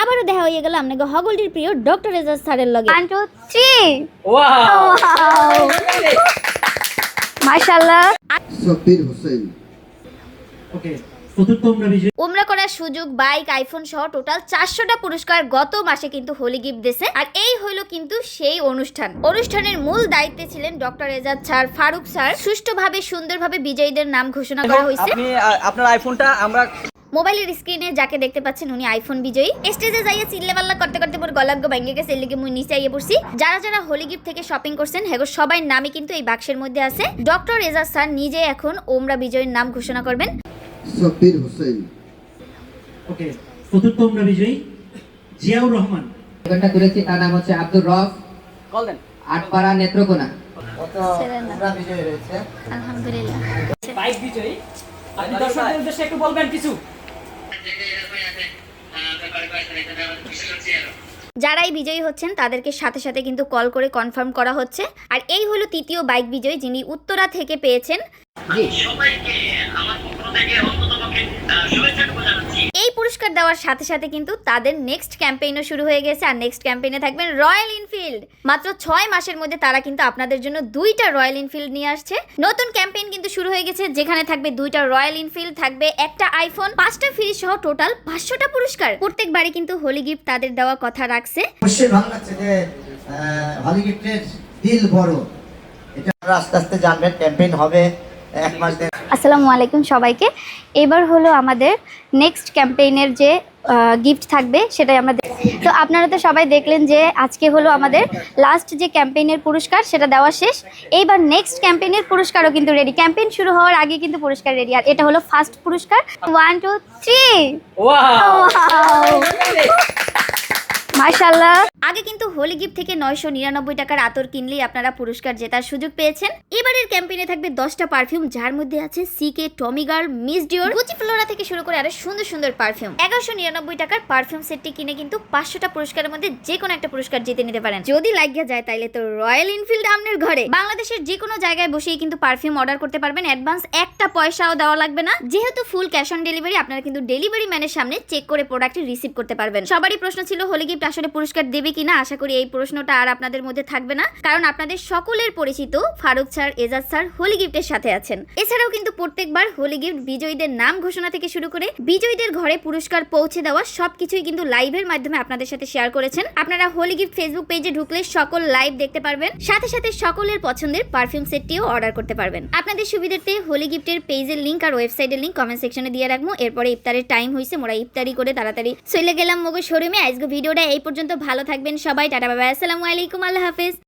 আবারও দেখা হয়ে গেল আপনাকে হগলটির প্রিয় ডক্টর এজাজ স্যারের লগে। ওয়ান টু থ্রি ওয়াও মাশাল্লাহ সফির হোসেন। ওকে ওমরা করার সুযোগ বাইক আইফোন সহ টোটাল চারশোটা পুরস্কার গত মাসে কিন্তু হোলি গিফট দিছে আর এই হলো কিন্তু সেই অনুষ্ঠান। অনুষ্ঠানের মূল দায়িত্বে ছিলেন doctor Ejaz sir Farooq sir. সুষ্ঠুভাবে সুন্দরভাবে বিজয়ীদের নাম ঘোষণা করা হয়েছে। আপনার আইফোনটা আমরা মোবাইলের স্ক্রিনে যাকে দেখতে পাচ্ছেন উনি আইফোন বিজয়ী। স্টেজে যাইয়ে চিল্লে পাল্লা করতে করতে মোর গলাগ্য ভেঙে গেছে এর লিগে মুই নিচে আইয়ে পড়ছি। যারা যারা হোলি গিফট থেকে শপিং করছেন হেগো সবাই নামে কিন্তু এই বাক্সের মধ্যে আছে। ডক্টর এজাজ স্যার নিজে এখন ওমরা বিজয়ীর নাম ঘোষণা করবেন। সফির হোসেন। ওকে চতুর্থম বিজয়ী জিয়াউর রহমান। দোকানটা তুলেছি তার নাম হচ্ছে আব্দুর রফ। কল দেন। আটপাড়া নেত্রকোনা। আলহামদুলিল্লাহ। বাইক বিজয়ী। আপনি দর্শকদের উদ্দেশ্যে একটু বলবেন কিছু? যারাই বিজয়ী হচ্ছেন, তাদেরকে সাথে সাথে কিন্তু কল করে কনফার্ম করা হচ্ছে। আর এই হলো তৃতীয় বাইক বিজয়ী যিনি উত্তরা থেকে পেয়েছেন। এই পুরস্কার দেওয়ার সাথে সাথে কিন্তু তাদের নেক্সট ক্যাম্পেইনও শুরু হয়ে গেছে। আর নেক্সট ক্যাম্পেইনে থাকবেন রয়্যাল ইনফিল্ড মাত্র ছয় মাসের মধ্যে তারা কিন্তু আপনাদের জন্য দুইটা রয়্যাল ইনফিল্ড নিয়ে আসছে। নতুন ক্যাম্পেইন কিন্তু শুরু হয়ে গেছে, যেখানে থাকবে দুইটা রয়্যাল ইনফিল্ড থাকবে একটা আইফোন পাঁচটা ফ্রিজ সহ টোটাল পাঁচশোটা পুরস্কার। প্রত্যেকবারে কিন্তু হোলি গিফট তাদের দেওয়া কথা রাখছে। অবশ্যই ভালো লাগছে যে হলিউডের দিল বড়। এটা আস্তে আস্তে জানবেন ক্যাম্পেইন হবে। আসসালামু আলাইকুম সবাইকে। এবার হলো আমাদের নেক্সট ক্যাম্পেইনের যে গিফট থাকবে সেটাই আমরা তো আপনারা তো সবাই দেখলেন যে আজকে হলো আমাদের লাস্ট যে ক্যাম্পেইনের পুরস্কার সেটা দেওয়া শেষ। এইবার নেক্সট ক্যাম্পেইনের পুরস্কারও কিন্তু রেডি ক্যাম্পেইন শুরু হওয়ার আগে কিন্তু পুরস্কার রেডি আর এটা হলো ফার্স্ট পুরস্কার। ওয়ান টু থ্রি ওয়াও মাশাল্লাহ আগে কিন্তু হোলি গিফট থেকে নয়শো নিরানব্বই টাকার আতর কিনলেই আপনারা পুরস্কার জেতার সুযোগ পেয়েছেন। এবারের ক্যাম্পেইনে থাকবে দশটা পারফিউম, যার মধ্যে আছে CK Tommy girl Miss Dior Gucci Flora থেকে শুরু করে আরও সুন্দর সুন্দর পারফিউম। এগারোশো নিরানব্বই টাকার পারফিউম সেটটি কিনে কিন্তু পাঁচশোটা পুরস্কারের মধ্যে যে কোনো একটা পুরস্কার জিতে নিতে পারেন। যদি লাগিয়ে যায় তাইলে তো রয়্যাল ইনফিল্ড আপনার ঘরে। বাংলাদেশের যে কোনো জায়গায় বসেই কিন্তু পারফিউম অর্ডার করতে পারবেন। অ্যাডভান্স একটা পয়সাও দেওয়া লাগবে না। যেহেতু ফুল ক্যাশ অন ডেলিভারি, আপনারা কিন্তু ডেলিভারি ম্যানের সামনে চেক করে প্রোডাক্টটি রিসিভ করতে পারবেন। সবারই প্রশ্ন ছিল, হোলি গিফট আসলে পুরস্কার দেবে কিনা আশা করি এই প্রশ্নটা আর আপনাদের মধ্যে থাকবে না। কারণ আপনাদের সকলের পরিচিত ফারুক স্যার, এজাজ স্যার হোলি গিফটের সাথে আছেন। এছাড়াও কিন্তু প্রত্যেকবার হোলি গিফট বিজয়ীদের নাম ঘোষণা থেকে শুরু করে বিজয়ীদের ঘরে পুরস্কার পৌঁছে দেওয়া সবকিছুই কিন্তু লাইভের মাধ্যমে আপনাদের সাথে শেয়ার করেছেন। আপনারা হোলি গিফট ফেসবুক পেজে ঢুকলে সকল লাইভ দেখতে পারবেন। সাথে সাথে সকলের পছন্দের পারফিউম সেটটিও অর্ডার করতে পারবেন। আপনাদের সুবিধার্থে হোলি গিফটের পেজের লিঙ্ক আর ওয়েবসাইটের লিংক কমেন্ট সেকশনে দিয়ে রাখব। এরপরে ইফতারের টাইম হয়েছে মোরা ইফতারি করে তাড়াতাড়ি চলে গেলাম মগো শোরুমে। আজকে ভিডিওটা এই পর্যন্ত। ভালো থাকবেন সবাই টাটা বাবা আসসালামু আলাইকুম আল্লাহ হাফেজ।